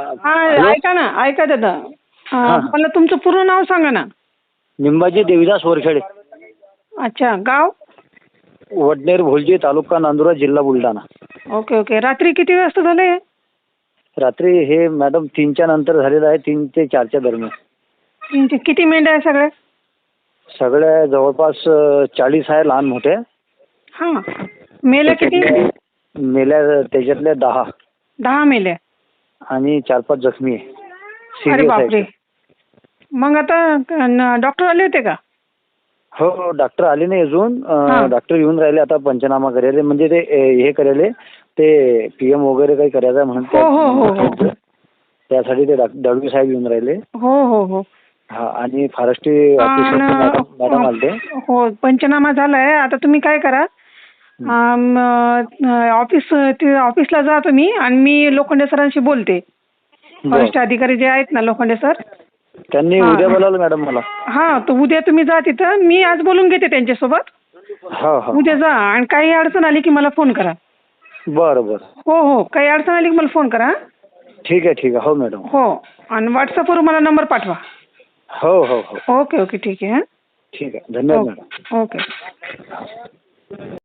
हा? ऐका ना ऐका दादा. हा. मला तुमचं पूर्ण नाव सांगा ना. निंबाजी देवीदास वरखेडे. अच्छा गाव? वडनेर भोलजी तालुका नांदुरा जिल्हा बुलढाणा. Okay okay. रात्री किती वाजता झाले रात्री हे मॅडम तीनच्या नंतर झालेलं आहे तीन ते चारच्या दरम्यान. तुमचे किती मेंढ्या आहे सगळे सगळ्या जवळपास चाळीस आहे लहान मोठे. हा. मेले किती? मेल्या त्याच्यातल्या दहा. दहा मेले आणि चार पाच जखमी आहे. अरे सिरियस बापरे. आहे मग आता डॉक्टर आले होते का? हो हो डॉक्टर आले नाही अजून. हा. डॉक्टर येऊन राहिले आता पंचनामा करायले. म्हणजे ते ए, हे करायले ते पीएम वगैरे काही करायचं म्हणून हो, हो, हो, हो. त्या- त्यासाठी ते डॉक- दळवी साहेब येऊन राहिले. हो हो हो. हा आणि फॉरेस्ट्री ऑफिसर मॅडम आणि- हो पंचनामा झालाय. आता तुम्ही काय करा? ऑफिस ऑफिसला जा तुम्ही आणि मी लोखंडे सरांशी बोलते. वरिष्ठ अधिकारी जे आहेत ना लोखंडे सर. त्यांनी. उद्या बोलावलं मॅडम मला. हा तर उद्या तुम्ही जा तिथं. मी आज बोलून घेते त्यांच्यासोबत. हो हो. उद्या जा आणि काही अडचण आली की मला फोन करा. बरं बरं. हो हो. काही अडचण आली की मला फोन करा ठीक आहे ठीक आहे. हो मॅडम. हो. आणि व्हॉट्सअपवर मला नंबर पाठवा. हो हो हो. Okay okay. ठीक आहे? ठीक आहे. धन्यवाद मॅडम. ओके.